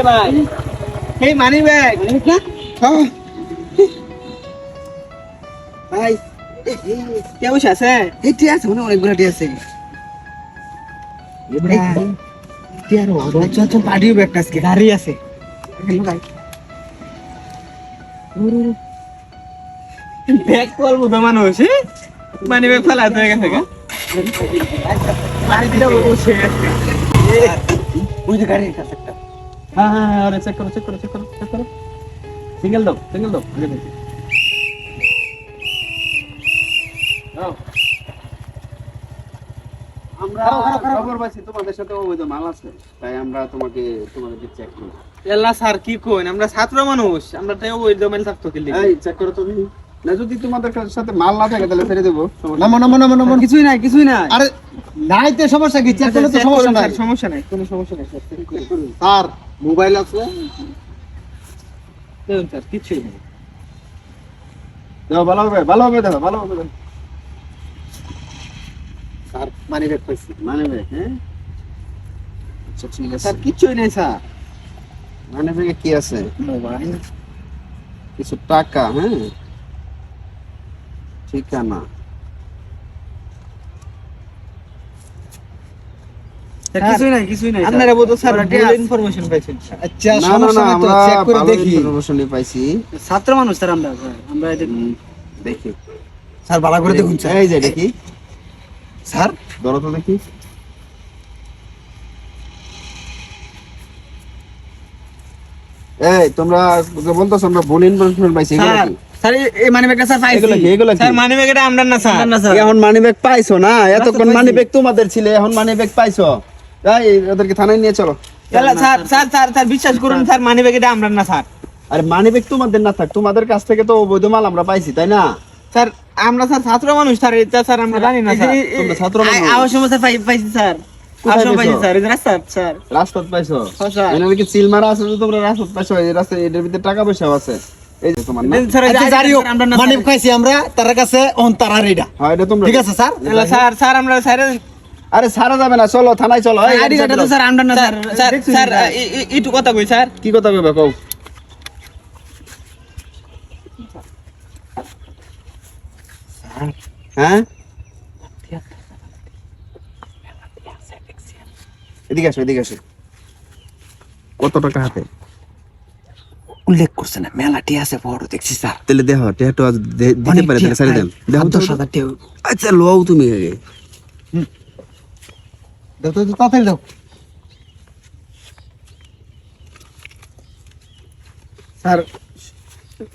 রে ভাই? এই মানি ব্যাগ হ্যাঁ। ভাই কে বসে আছে? এই টি আছে মানে অনেকগুলো টি আছে। গাড়ি আছে। ব্যাগ করব তো মানুষ মানি ব্যাগ ফেলা গেছে গা। বাড়িতে বসে আছে। ওই যে গাড়ির কাছে একটা হ্যাঁ হ্যাঁ হ্যাঁ আরে চেক করো চেক করো চেক করো চেক করো। সিঙ্গেল দাও সিঙ্গেল দাও আগে দেখি। আমরা খবর পাইছি তোমাদের সাথে অবৈধ মাল আছে তাই আমরা তোমাকে তোমাদেরকে চেক করি এল্লা স্যার কি কইন? আমরা ছাত্র মানুষ আমরা তাই ওই দমেল থাকতো কি এই চেক করো তুমি। না যদি তোমাদের সাথে মাল না থাকে তাহলে ছেড়ে দেবো। নামো নামো নামো নামো কিছুই নাই কিছুই নাই। আরে নাই তো সমস্যা কি? চেক করলে তো সমস্যা নাই। স্যার, সমস্যা নাই। কোনো সমস্যা নাই স্যার মোবাইল আছে দেখুন স্যার কিছুই নাই দেখো ভালো হবে ভালো হবে দেখো ভালো হবে দেখো স্যার মানি ব্যাগ পাইছি মানি ব্যাগ হ্যাঁ আচ্ছা ঠিক আছে স্যার কিছুই নাই স্যার মানি ব্যাগে কি আছে মোবাইল কিছু টাকা হ্যাঁ ঠিকানা কিছুই নাই কিছুই নাই আপনারা বোধ স্যার ভুল ইনফরমেশন পাইছেন। আচ্ছা না তো আমরা চেক করে দেখি। ইনফরমেশনই পাইছি। ছাত্র মানুষ স্যার আমরা আমরা হুম, দেখি। স্যার ভালো করে দেখুন স্যার। এই যে দেখি। স্যার? ধরো তো দেখি। এই তোমরা যে বলতেছো আমরা ভুল ইনফরমেশন পাইছি এগুলো স্যার এই- মানি ব্যাগটা স্যার পাইছি। এগুলো কি এগুলো কি? স্যার মানি ব্যাগটা আমরা না স্যার। এখন মানি ব্যাগ পাইছো না? এতক্ষণ মানি ব্যাগ তোমাদের ছিল এখন মানি ব্যাগ পাইছো? তাই ওদেরকে থানায় নিয়ে চলো। স্যার স্যার স্যার স্যার বিশ্বাস করুন স্যার। মানি ব্যাগটা আমরা না স্যার। আরে মানি ব্যাগ তোমাদের না থাক তোমাদের কাছ থেকে তো অবৈধ মাল আমরা পাইছি তাই না? স্যার আমরা স্যার ছাত্র মানুষ স্যার এটা স্যার আমরা জানি না স্যার। তোমরা ছাত্র মানুষ। পাইছি স্যার। কোথায় আওয়াজ সময় পাইছি পাইছো? স্যার এই যে রাস্তা স্যার। রাজপথ পাইছো? হ্যাঁ, স্যার। এখানে কি সিল মারা আছে তোমরা রাজপথ পাইছো? এই রাস্তা এটার ভিতরে টাকা পয়সাও আছে। আমরা না পাইছি আমরা তার কাছে হ্যাঁ ঠিক আছে স্যার? স্যার স্যার আমরা স্যার আরে সারা যাবে না চলো থানায় চলো। আইডি কার্ডটা তো স্যার না স্যার স্যার একটু কথা কই স্যার? কি কথা কইবা কও? হ্যাঁ? এদিকে আসো এদিকে আসো। কত টাকা হাতে? উল্লেখ করছে না মেলাটি আছে বড় দেখছি স্যার। তাহলে দেখো টেটো দিতে পারে তাহলে সারি দেন। দেখো তো টিয়া। আচ্ছা লও তুমি আগে। দাও তো তাড়াতাড়ি দাও। স্যার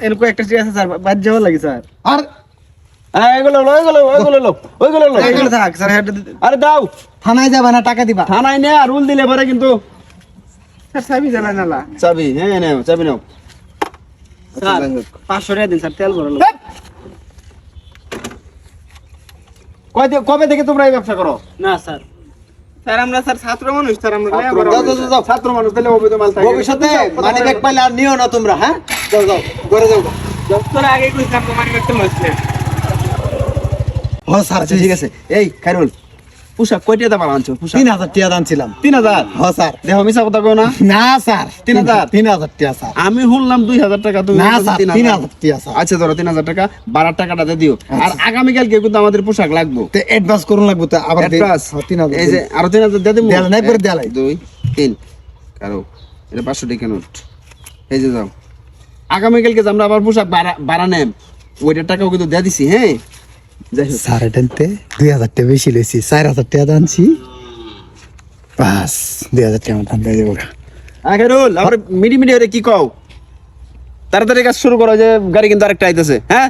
এরকম একটা চিঠি আছে স্যার বাদ যাওয়া লাগে স্যার। আর? হ্যাঁ এগুলো লো এগুলো ওইগুলো লো ওইগুলো লো এগুলো থাক স্যার আরে দাও। থানায় যাবে না টাকা দিবা? থানায় নে আর রুল দিলে পরে কিন্তু স্যার চাবি জ্বালা নালা চাবি হ্যাঁ নাও চাবি নাও। স্যার পাঁচশো টাকা দিন স্যার তেল ভরালো কবে থেকে তোমরা এই ব্যবসা করো? না স্যার। স্যার আমরা স্যার ছাত্র মানুষ স্যার আমরা ছাত্র মানুষ। মানুষ। যাও, যাও, যাও, ছাত্র মানুষ তাহলে অবৈধ মাল থাকে। ভবিষ্যতে মানি ব্যাগ পাইলে আর নিও না তোমরা হ্যাঁ? যাও যাও ঘরে যাও। তোরা আগে কইছিলাম মানি স্যার আচ্ছা ঠিক আছে। এই খাইরুল। পোশাক কয়টা দাম আনছো পোশাক? তিন হাজার টিয়া দানছিলাম তিন হাজার? হ স্যার। দেখো মিশা কথা কও না। না স্যার। তিন হাজার? তিন হাজার টিয়া স্যার। আমি শুনলাম দুই হাজার টাকা তুমি না স্যার তিন তিন হাজার। হাজার স্যার। আচ্ছা ধরো তিন হাজার টাকা বারার টাকাটা দিও। আর আগামীকালকে কিন্তু আমাদের পোশাক লাগবো। তো অ্যাডভান্স করুন লাগবে তো আবার তিন হাজার এই যে আরও তিন হাজার দিয়ে দেবো? দেয়ালে নাই পরে এক, দুই তিন। কারও এটা পাঁচশো টাকা নোট। এই যে যাও। আগামীকালকে আমরা আবার পোশাক বাড়া বাড়া ওইটার টাকাও কিন্তু দিয়ে দিছি হ্যাঁ? যাই টানতে দুই হাজার টাকা বেশি লইছি চার হাজার টাকা দানছি বাস দুই হাজার টাকা আমার দিয়ে দেবো আখেরুল আমার মিডি মিডি হলে কি কও? তাড়াতাড়ি কাজ শুরু করো যে গাড়ি কিন্তু আরেকটা আইতেছে হ্যাঁ?